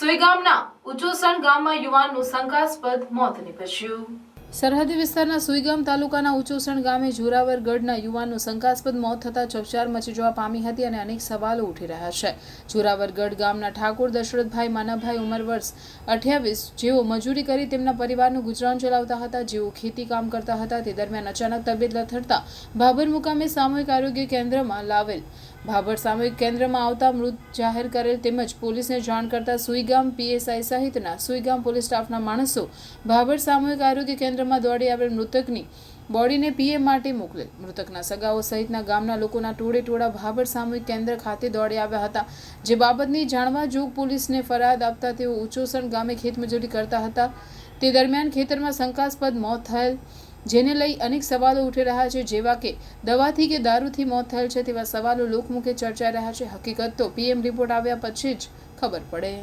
સુઈગામના ઉચોસણ ગામમાં યુવાનનું શંકાસ્પદ મોત નીપજ્યું. સરહદી વિસ્તારના સુઈગામ તાલુકાના ઉચોસણ ગામે જોરાવર ગઢના યુવાનનું શંકાસ્પદ મોત થતાં ચકચાર મચી જવા પામી હતી અને અનેક સવાલો ઉઠી રહ્યા છે. જોરાવર ગઢ ગામના ઠાકોર દશરથભાઈ માનાભાઈ ઉંમર વર્ષ અઠ્યાવીસ જેઓ મજૂરી કરી તેમના પરિવારનું ગુજરાન ચલાવતા હતા, જેઓ ખેતી કામ કરતા હતા, તે દરમિયાન અચાનક તબિયત લથડતા ભાભર મુકામે સામૂહિક આરોગ્ય કેન્દ્રમાં લાવેલ ભાભર સામૂહિક કેન્દ્રમાં આવતા મૃત જાહેર કરેલ તેમજ પોલીસને જાણ કરતા સુઈગામ પીએસઆઈ સહિતના સુઈગામ પોલીસ સ્ટાફના માણસો ભાભર સામૂહિક આરોગ્ય કેન્દ્રમાં દોડી આવેલ મૃતકની બોડીને પીએમ માટે મોકલેલ. મૃતકના સગાઓ સહિતના ગામના લોકોના ટોળે ટોળા ભાભર સામૂહિક કેન્દ્ર ખાતે દોડી આવ્યા હતા. જે બાબતની જાણવા જોગ પોલીસને ફરિયાદ આપતા તેઓ ઉચોસણ ગામે ખેતમજૂરી કરતા હતા. તે દરમિયાન ખેતરમાં શંકાસ્પદ મોત થયેલ જેને લઈ અનેક સવાલો ઉઠી રહ્યા છે, જેવા કે દવાથી કે દારૂથી મોત થયેલ છે તેવા સવાલો લોકમુખે ચર્ચાઈ રહ્યા છે. હકીકત તો પીએમ રિપોર્ટ આવ્યા પછી જ ખબર પડે.